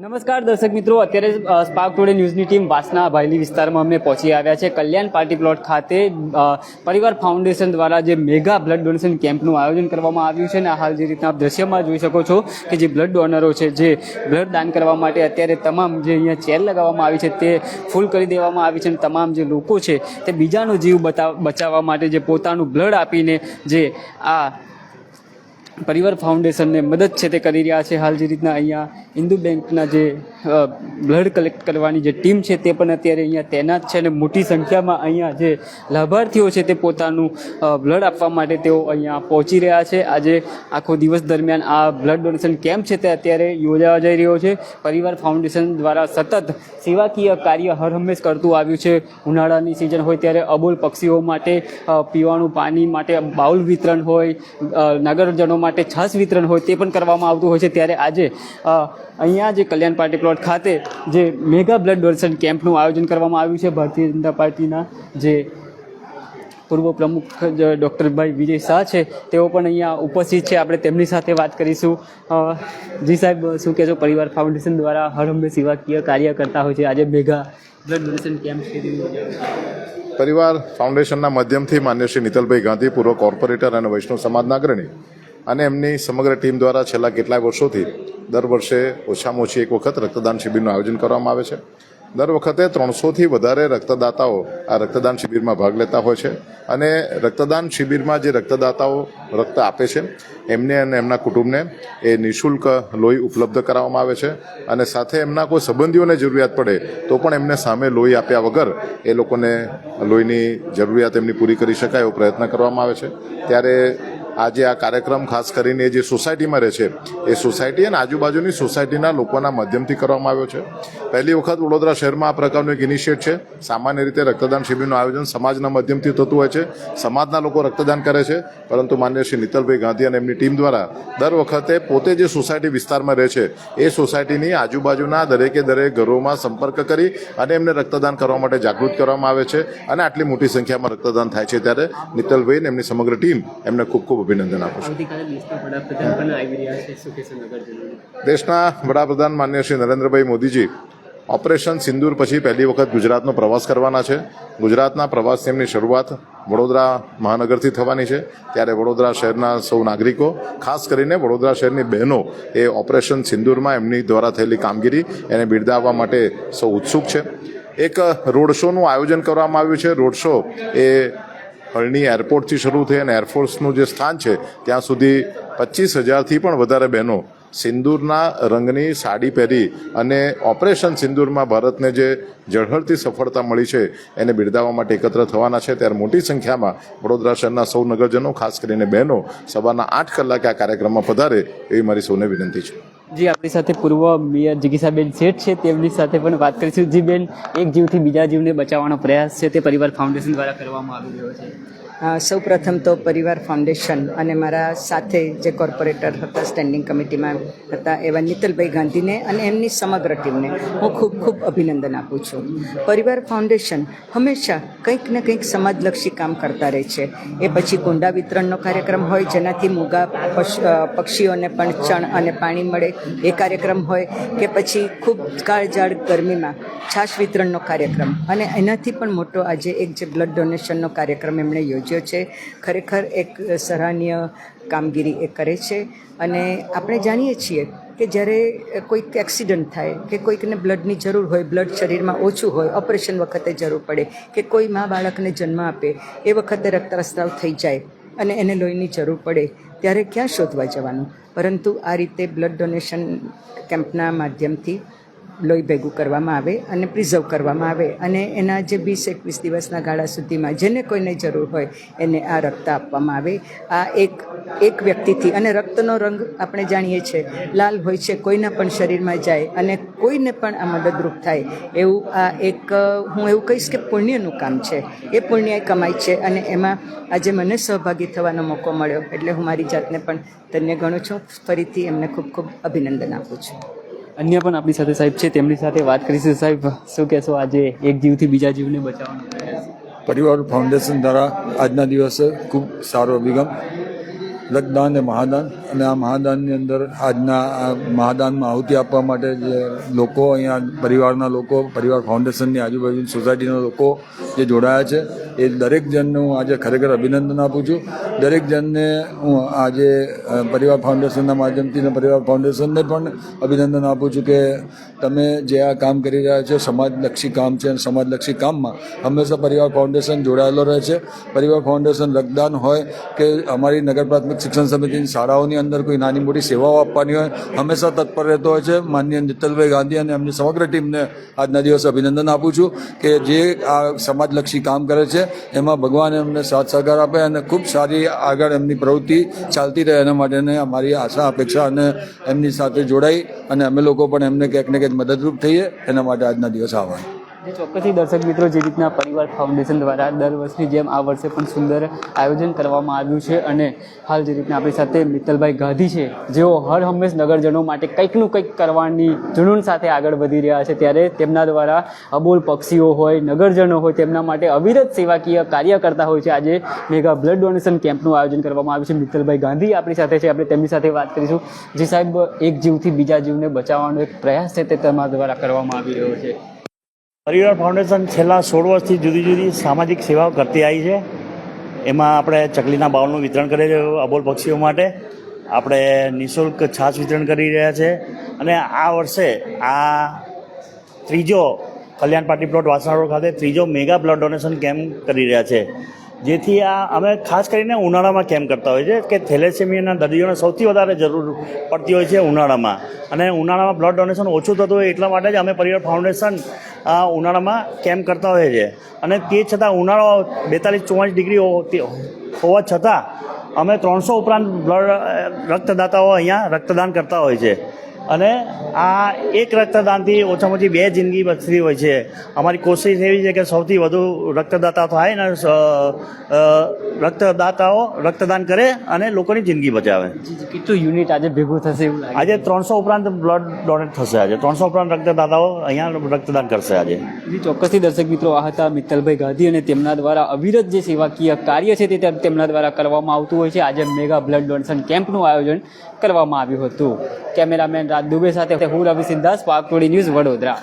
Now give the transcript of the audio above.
નમસ્કાર દર્શક મિત્રો, અત્યારે સ્પાર્ક ટુડે ન્યૂઝની ટીમ વાસના ભાયલી વિસ્તારમાં અમે પહોંચી આવ્યા છે. કલ્યાણ પાર્ટી પ્લોટ ખાતે પરિવાર ફાઉન્ડેશન દ્વારા જે મેગા બ્લડ ડોનેશન કેમ્પનું આયોજન કરવામાં આવ્યું છે અને હાલ જે રીતના આપ દ્રશ્યમાં જોઈ શકો છો કે જે બ્લડ ડોનરો છે, જે બ્લડ દાન કરવા માટે અત્યારે તમામ જે અહીંયા ચેર લગાવવામાં આવી છે તે ફૂલ કરી દેવામાં આવી છે અને તમામ જે લોકો છે તે બીજાનો જીવ બતાવ બચાવવા માટે જે પોતાનું બ્લડ આપીને જે આ પરિવાર ફાઉન્ડેશનને મદદ છે તે કરી રહ્યા છે. હાલ જે રીતના અહીંયા હિન્દુ બેંકના જે બ્લડ કલેક્ટ કરવાની જે ટીમ છે તે પણ અત્યારે અહીંયા તૈનાત છે અને મોટી સંખ્યામાં અહીંયા જે લાભાર્થીઓ છે તે પોતાનું બ્લડ આપવા માટે તેઓ અહીંયા પહોંચી રહ્યા છે. આજે આખો દિવસ દરમિયાન આ બ્લડ ડોનેશન કેમ્પ છે તે અત્યારે યોજાવા જઈ રહ્યો છે. પરિવાર ફાઉન્ડેશન દ્વારા સતત સેવાકીય કાર્ય હર હંમેશ કરતું આવ્યું છે. ઉનાળાની સિઝન હોય ત્યારે અબોલ પક્ષીઓ માટે પીવાનું પાણી માટે બાઉલ વિતરણ હોય નગરજનો માટે છાસ વિતરણ હોય તે પણ કરવામાં આવતું હોય છે. ત્યારે આજે અહીંયા જે કલ્યાણ પાર્ટી પ્લોટ ખાતે જે મેગા બ્લડ ડોનેશન કેમ્પનું આયોજન કરવામાં આવ્યું છે. ભારતીય જનતા પાર્ટીના જે પૂર્વ પ્રમુખ ડૉક્ટરભાઈ વિજય શાહ છે, તેઓ પણ અહીંયા ઉપસ્થિત છે. આપણે તેમની સાથે વાત કરીશું. જી સાહેબ, શું કહેશો? પરિવાર ફાઉન્ડેશન દ્વારા હર હંમેશ સેવાકીય કાર્ય કરતા હોય છે. આજે મેગા બ્લડ ડોનેશન કેમ્પ. પરિવાર ફાઉન્ડેશનના માધ્યમથી માન્ય શ્રી નીતલભાઈ ગાંધી, પૂર્વ કોર્પોરેટર અને વૈષ્ણવ સમાજના અગ્રણી અને એમની સમગ્ર ટીમ દ્વારા છેલ્લા કેટલાય વર્ષોથી દર વર્ષે ઓછામાં ઓછી એક વખત રક્તદાન શિબિરનું આયોજન કરવામાં આવે છે. દર વખતે ત્રણસોથી વધારે રક્તદાતાઓ આ રક્તદાન શિબિરમાં ભાગ લેતા હોય છે અને રક્તદાન શિબિરમાં જે રક્તદાતાઓ રક્ત આપે છે, એમને અને એમના કુટુંબને એ નિઃશુલ્ક લોહી ઉપલબ્ધ કરાવવામાં આવે છે અને સાથે એમના કોઈ સંબંધીઓને જરૂરિયાત પડે તો પણ એમને સામે લોહી આપ્યા વગર એ લોકોને લોહીની જરૂરિયાત એમની પૂરી કરી શકાય એવો પ્રયત્ન કરવામાં આવે છે. ત્યારે આજે આ કાર્યક્રમ ખાસ કરીને જે સોસાયટીમાં રહે છે, એ સોસાયટી અને આજુબાજુની સોસાયટીના લોકોના માધ્યમથી કરવામાં આવ્યો છે. પહેલી વખત વડોદરા શહેરમાં આ પ્રકારનું એક ઇનિશિયેટ છે. સામાન્ય રીતે રક્તદાન શિબિરનું આયોજન સમાજના માધ્યમથી થતું હોય છે. સમાજના લોકો રક્તદાન કરે છે. પરંતુ માન્ય શ્રી નીતલભાઈ ગાંધી અને એમની ટીમ દ્વારા દર વખતે પોતે જે સોસાયટી વિસ્તારમાં રહે છે, એ સોસાયટીની આજુબાજુના દરેકે દરેક ઘરોમાં સંપર્ક કરી અને એમને રક્તદાન કરવા માટે જાગૃત કરવામાં આવે છે અને આટલી મોટી સંખ્યામાં રક્તદાન થાય છે ત્યારે નીતલભાઈ એમની સમગ્ર ટીમ એમને ખૂબ ખૂબ અભિનંદન આપું છું. દેશના વડાપ્રધાન માન્ય શ્રી નરેન્દ્રભાઈ મોદીજી ઓપરેશન સિંદૂર પછી પહેલી વખત ગુજરાતનો પ્રવાસ કરવાના છે. ગુજરાતના પ્રવાસની એમની શરૂઆત વડોદરા મહાનગરથી થવાની છે. ત્યારે વડોદરા શહેરના સૌ નાગરિકો ખાસ કરીને વડોદરા શહેરની બહેનો એ ઓપરેશન સિંદૂરમાં એમની દ્વારા થયેલી કામગીરી એને બિરદાવવા માટે સૌ ઉત્સુક છે. એક રોડ શોનું આયોજન કરવામાં આવ્યું છે. રોડ શો એ હરણી એરપોર્ટથી શરૂ થઈ અને એરફોર્સનું જે સ્થાન છે, ત્યાં સુધી પચીસ હજારથી પણ વધારે બહેનો સિંદૂરના રંગની સાડી પહેરી અને ઓપરેશન સિંદૂરમાં ભારતને જે ઝળહળતી સફળતા મળી છે, એને બિરદાવવા માટે એકત્ર થવાના છે. ત્યારે મોટી સંખ્યામાં વડોદરા શહેરના સૌ નગરજનો ખાસ કરીને બહેનો, સવારના આઠ કલાકે આ કાર્યક્રમમાં પધારે એવી મારી સૌને વિનંતી છે. જી આપણી સાથે પૂર્વ જિગીસાબેન શેઠ છે, તેમની સાથે પણ વાત કરીશું. જી બેન, એક જીવથી બીજા જીવને બચાવવાનો પ્રયાસ છે તે પરિવાર ફાઉન્ડેશન દ્વારા કરવામાં આવી રહ્યો છે. અ, સૌ પ્રથમ તો પરિવાર ફાઉન્ડેશન અને મારા સાથે જે કોર્પોરેટર હતા સ્ટેન્ડિંગ કમિટીમાં હતા એવા નીતલભાઈ ગાંધીને અને એમની સમગ્ર ટીમને હું ખૂબ ખૂબ અભિનંદન આપું છું. પરિવાર ફાઉન્ડેશન હંમેશા કંઈક ને કંઈક સમાજલક્ષી કામ કરતા રહે છે. એ પછી કુંડા વિતરણનો કાર્યક્રમ હોય જેનાથી મૂગા પક્ષીઓને પણ ચણ અને પાણી મળે એ કાર્યક્રમ હોય કે પછી ખૂબ કાળજાળ ગરમીમાં છાશ વિતરણનો કાર્યક્રમ. અને એનાથી પણ મોટો આજે એક જે બ્લડ ડોનેશનનો કાર્યક્રમ એમણે યોજ્યો છે. ખરેખર એક સરાહનીય કામગીરી એ કરે છે. અને આપણે જાણીએ છીએ કે જ્યારે કોઈક એક્સિડન્ટ થાય, કે કોઈકને બ્લડની જરૂર હોય, બ્લડ શરીરમાં ઓછું હોય, ઓપરેશન વખતે જરૂર પડે, કે કોઈ મા બાળકને જન્મ આપે, એ વખતે રક્તસ્રાવ થઈ જાય અને એને લોહીની જરૂર પડે, ત્યારે ક્યાં શોધવા જવાનું? પરંતુ આ રીતે બ્લડ ડોનેશન કેમ્પના માધ્યમથી લોહી ભેગું કરવામાં આવે અને પ્રિઝર્વ કરવામાં આવે અને એના જે વીસ એકવીસ દિવસના ગાળા સુધીમાં જેને કોઈને જરૂર હોય એને આ રક્ત આપવામાં આવે. આ એક એક વ્યક્તિથી અને રક્તનો રંગ આપણે જાણીએ છીએ. લાલ હોય છે, કોઈના પણ શરીરમાં જાય અને કોઈને પણ આ મદદરૂપ થાય. એવું આ એક, હું એવું કહીશ કે પુણ્યનું કામ છે. એ પુણ્ય કમાય છે અને એમાં આજે મને સહભાગી થવાનો મોકો મળ્યો. એટલે હું મારી જાતને પણ ધન્ય ગણું છું. ફરીથી એમને ખૂબ ખૂબ અભિનંદન આપું છું. અન્ય પણ આપણી સાથે સાહેબ છે, તેમની સાથે વાત કરીશું. સાહેબ, શું કહેશો આજે એક જીવથી બીજા જીવને બચાવવાનો પરિવાર ફાઉન્ડેશન દ્વારા આજના દિવસે ખૂબ સારો અભિગમ રક્તદાન અને મહાદાન અને આ મહાદાનની અંદર આજના આ મહાદાનમાં આહુતિ આપવા માટે જે લોકો અહીંયા પરિવારના લોકો, પરિવાર ફાઉન્ડેશનની આજુબાજુ સોસાયટીના લોકો જે જોડાયા છે, એ દરેક જણને હું આજે ખરેખર અભિનંદન આપું છું. દરેક જણને હું આજે પરિવાર ફાઉન્ડેશનના માધ્યમથી પરિવાર ફાઉન્ડેશનને પણ અભિનંદન આપું છું કે તમે જે આ કામ કરી રહ્યા છો, સમાજલક્ષી કામ છે અને સમાજલક્ષી કામમાં હંમેશા પરિવાર ફાઉન્ડેશન જોડાયેલો રહે છે. પરિવાર ફાઉન્ડેશન રક્તદાન હોય કે અમારી નગર પ્રાથમિક શિક્ષણ સમિતિની શાળાઓની અંદર કોઈ નાની મોટી સેવાઓ આપવાની હોય, હંમેશા તત્પર રહેતો હોય છે. માનનીય નિતલભાઈ ગાંધી અને એમની સમગ્ર ટીમને આજના દિવસે અભિનંદન આપું છું કે જે આ સમાજલક્ષી કામ કરે છે, એમાં ભગવાન એમને સાથ સહકાર આપે અને ખૂબ સારી આગળ એમની પ્રવૃત્તિ ચાલતી રહે એના માટેને અમારી આશા, અપેક્ષા અને એમની સાથે જોડાઈ અને અમે લોકો પણ એમને ક્યાંક ને ક્યાંક મદદરૂપ થઈએ એના માટે આજના દિવસ જે ચોક્કસથી દર્શક મિત્રો જે રીતના પરિવાર ફાઉન્ડેશન દ્વારા દર વર્ષની જેમ આ વર્ષે પણ સુંદર આયોજન કરવામાં આવ્યું છે અને હાલ જે રીતના આપણી સાથે મિત્તલભાઈ ગાંધી છે, જેઓ હર હંમેશ નગરજનો માટે કંઈકનું કંઈક કરવાની જુનૂન સાથે આગળ વધી રહ્યા છે, ત્યારે તેમના દ્વારા અબોલ પક્ષીઓ હોય, નગરજનો હોય, તેમના માટે અવિરત સેવાકીય કાર્ય કરતા હોય છે. આજે મેગા બ્લડ ડોનેશન કેમ્પનું આયોજન કરવામાં આવ્યું છે. મિત્તલભાઈ ગાંધી આપણી સાથે છે. આપણે તેમની સાથે વાત કરીશું. જે સાહેબ, એક જીવથી બીજા જીવને બચાવવાનો એક પ્રયાસ છે તે તમારા દ્વારા કરવામાં આવી રહ્યો છે. પરિવાર ફાઉન્ડેશન છેલ્લા સોળ વર્ષથી જુદી જુદી સામાજિક સેવાઓ કરતી આવી છે. એમાં આપણે ચકલીના બાઉલનું વિતરણ કરી રહ્યું અબોલ પક્ષીઓ માટે. આપણે નિઃશુલ્ક છાશ વિતરણ કરી રહ્યા છે. અને આ વર્ષે આ ત્રીજો Kalyan party plot Vasna road ખાતે ત્રીજો મેગા બ્લડ ડોનેશન કેમ્પ કરી રહ્યા છે. જેથી આ અમે ખાસ કરીને ઉનાળામાં કેમ્પ કરતા હોઈએ છીએ કે થેલેસેમિયાના દર્દીઓને સૌથી વધારે જરૂર પડતી હોય છે ઉનાળામાં. અને ઉનાળામાં બ્લડ ડોનેશન ઓછું થતું હોય એટલા માટે જ અમે પરિવાર ફાઉન્ડેશન ઉનાળામાં કેમ્પ કરતા હોઈએ છીએ અને તે છતાં ઉનાળો બેતાલીસ ચુમ્માલીસ ડિગ્રી હોવા છતાં અમે ત્રણસો ઉપરાંત બ્લડ રક્તદાતાઓ અહીંયા રક્તદાન કરતા હોય છે. અને આ એક રક્તદાનથી ઓછામાં ઓછી બે જિંદગી બચતી હોય છે. અમારી કોશિશ એવી છે કે સૌથી વધુ રક્તદાતા થાય ને અ, અ, રક્તદાતાઓ રક્તદાન કરે અને લોકોની જિંદગી બચાવે. કેટલું યુનિટ આજે ભેગું થશે આજે ત્રણસો ઉપરાંત બ્લડ ડોનેટ થશે આજે. ત્રણસો ઉપરાંત રક્તદાતાઓ અહીંયા રક્તદાન કરશે આજે. જી ચોક્કસથી દર્શક મિત્રો આ હતા મિત્તલભાઈ ગાંધી અને તેમના દ્વારા અવિરત જે સેવાકીય કાર્ય છે તે તેમના દ્વારા કરવામાં આવતું હોય છે. આજે મેગા બ્લડ ડોનેશન કેમ્પનું આયોજન કરવામાં આવ્યું હતું. કેમેરામેન રાજ દુબે સાથે હું રવિ સિદ્ધાર્થ પાકટોળી ન્યૂઝ વડોદરા.